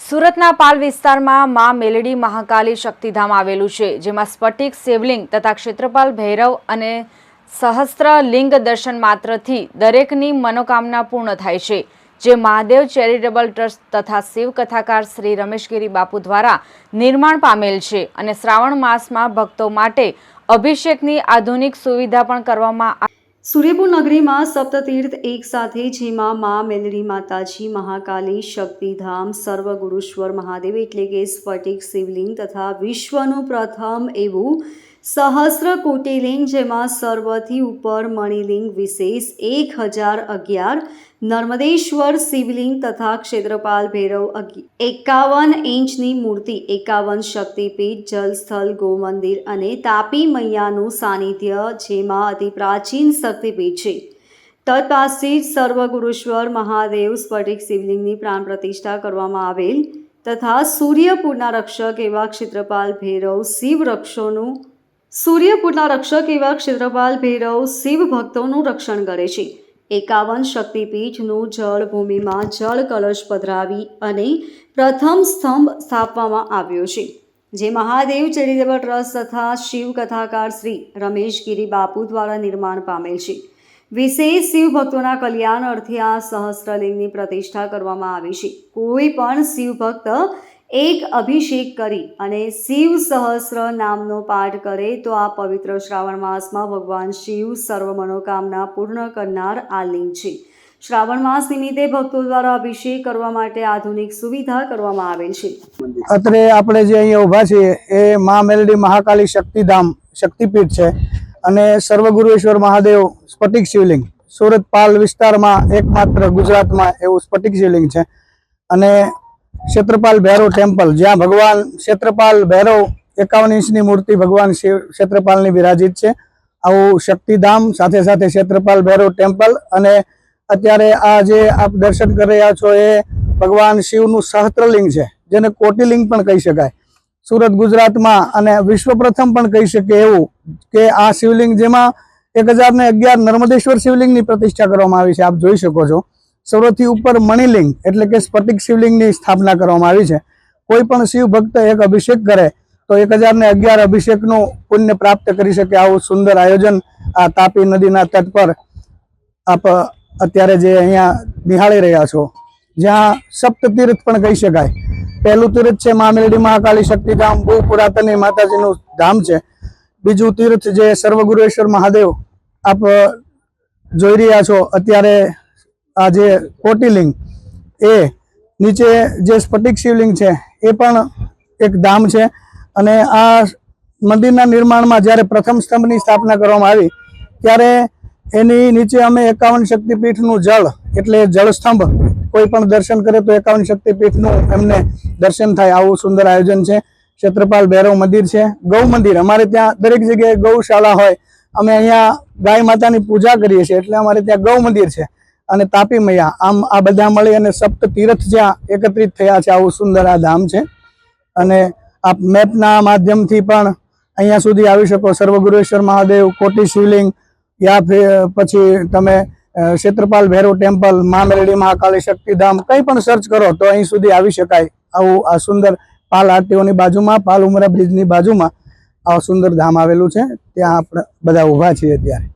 સુરતના પાલ વિસ્તારમાં મા મેલડી મહાકાલી શક્તિધામ આવેલું છે, જેમાં સ્ફટિક શિવલિંગ તથા ક્ષેત્રપાલ ભૈરવ અને સહસ્ત્ર લિંગ દર્શન માત્રથી દરેકની મનોકામના પૂર્ણ થાય છે, જે મહાદેવ ચેરિટેબલ ટ્રસ્ટ તથા શિવ કથાકાર શ્રી રમેશગીરી બાપુ દ્વારા નિર્માણ પામેલ છે અને શ્રાવણ માસમાં ભક્તો માટે અભિષેકની આધુનિક સુવિધા પણ કરવામાં સૂર્યપુર નગરીમાં સપ્તતીર્થ એક સાથે, જેમાં મા મેલડી માતાજી, મહાકાલી શક્તિધામ, સર્વગુરુશ્વર મહાદેવ એટલે કે સ્ફટિક શિવલિંગ તથા વિશ્વનું પ્રથમ એવું સહસ્ર કોટિલિંગ જેમાં સર્વથી ઉપર મણિલિંગ વિશેષ એક હજાર અગિયાર, નર્મદેશ્વર શિવલિંગ તથા ક્ષેત્રપાલ ભૈરવ એકાવન ઇંચની મૂર્તિ, એકાવન શક્તિપીઠ જલસ્થલ ગોમંદિર અને તાપી મૈયાનું સાનિધ્ય, જેમાં અતિ પ્રાચીન શક્તિપીઠ છે. તત્પાસથી જ સર્વગુરુશ્વર મહાદેવ સ્ફટિક શિવલિંગની પ્રાણ પ્રતિષ્ઠા કરવામાં આવેલ તથા સૂર્યપુરના રક્ષક એવા ક્ષેત્રપાલ ભૈરવ શિવ રક્ષોનું સૂર્યપુરના રક્ષક એવા ક્ષેત્રપાલ ભૈરવ શિવ ભક્તોનું રક્ષણ કરે છે. એકાવન શક્તિપીઠનું જળ ભૂમિમાં જળ કલશ પધરાવી અને પ્રથમ સ્તંભ સ્થાપવામાં આવ્યો છે. જે મહાદેવ ચેરિટેબલ ટ્રસ્ટ તથા શિવ કથાકાર શ્રી રમેશગીરી બાપુ દ્વારા નિર્માણ પામેલ છે. વિશેષ શિવ ભક્તોના કલ્યાણ અર્થે આ સહસ્ત્રલિંગની પ્રતિષ્ઠા કરવામાં આવી છે. કોઈ પણ શિવ ભક્ત એક અભિષેક કરી અને શિવ સહસ્ર નામનો પાઠ કરે તો આ પવિત્ર શ્રાવણ માસમાં ભગવાન શિવ સર્વ મનોકામના પૂર્ણ કરનાર આ લિંગ છે. શ્રાવણ માસ નિમિત્તે ભક્તો દ્વારા અભિષેક કરવા માટે આધુનિક સુવિધા કરવામાં આવે છે. અત્રે આપણે જે અહીંયા ઊભા છીએ એ મા મેલડી મહાકાલી શક્તિધામ શક્તિપીઠ છે અને સર્વગુરુશ્વર મહાદેવ સ્ફટિક શિવલિંગ. સુરત પાલ વિસ્તારમાં એકમાત્ર ગુજરાતમાં એવું સ્ફટિક શિવલિંગ છે. અને ક્ષેત્રપાલ ભૈરવ ટેમ્પલ, જ્યાં ભગવાન ક્ષેત્રપાલ ભૈરવ એકાવન ઇંચની મૂર્તિ ભગવાન ક્ષેત્રપાલની વિરાજિત છે. આવું શક્તિધામ, સાથે સાથે ક્ષેત્રપાલ ભૈરવ ટેમ્પલ અને અત્યારે આ જે આપ દર્શન કરી રહ્યા છો એ ભગવાન શિવનું સહસ્ત્રલિંગ છે, જેને કોટિલિંગ પણ કહી શકાય. સુરત, ગુજરાતમાં અને વિશ્વ પ્રથમ પણ કહી શકે એવું કે આ શિવલિંગ જેમાં એક હજાર ને અગિયાર નર્મદેશ્વર શિવલિંગની પ્રતિષ્ઠા કરવામાં આવી છે, આપ જોઈ શકો છો. સૌથી ઉપર મણિલિંગ એટલે કે સ્ફટિક શિવલિંગની સ્થાપના કરવામાં આવી છે. કોઈ પણ શિવ ભક્ત એક અભિષેક કરે તો એક હજારને અગિયાર અભિષેકનું પુણ્ય પ્રાપ્ત કરી શકે આવું સુંદર આયોજન આ તાપી નદીના તટ પર આપ અત્યારે જે અહીંયા નિહાળી રહ્યા છો. જ્યાં સપ્ત તીર્થ પણ કહી શકાય. પહેલું તીર્થ છે મા મેલડી મહાકાળી શક્તિધામ, બહુ પુરાતન માતાજીનું ધામ છે. બીજું તીર્થ જે સર્વગુરુશ્વર મહાદેવ આપ જોઈ રહ્યા છો, અત્યારે આ જે કોટિલિંગ એ નીચે જે સ્ફટિક શિવલિંગ છે, એ પણ એક ધામ છે. અને આ મંદિરના નિર્માણમાં જ્યારે પ્રથમ સ્તંભની સ્થાપના કરવામાં આવી, ત્યારે એની નીચે અમે એકાવન શક્તિપીઠનું જળ, એટલે જળસ્તંભ, કોઈ પણ દર્શન કરે તો એકાવન શક્તિપીઠનું એમને દર્શન થાય. આવું સુંદર આયોજન છે. ક્ષેત્રપાલ ભૈરવ મંદિર છે. ગૌ મંદિર. અમારે ત્યાં દરેક જગ્યાએ ગૌશાળા હોય. અમે અહીંયા ગાય માતાની પૂજા કરીએ છીએ, એટલે અમારે ત્યાં ગૌ મંદિર છે. અને તાપી મૈયા, આમ આ બધા મળી અને સપ્ત તીર્થ જ્યાં એકત્રિત થયા છે, આવું સુંદર આ ધામ છે. અને આપ મેપના માધ્યમથી પણ અહીંયા સુધી આવી શકો. સર્વગુરુશ્વર મહાદેવ, કોટી શિવલિંગ, યા પછી તમે ક્ષેત્રપાલ ભૈરવ ટેમ્પલ મા મેલડી મહાકાળી શક્તિધામ, કંઈ પણ સર્ચ કરો તો અહીં સુધી આવી શકાય. આવું આ સુંદર પાલ આરટીઓની બાજુમાં, પાલ ઉમરા બ્રિજની બાજુમાં આ સુંદર ધામ આવેલું છે. ત્યાં આપણે બધા ઊભા છીએ ત્યારે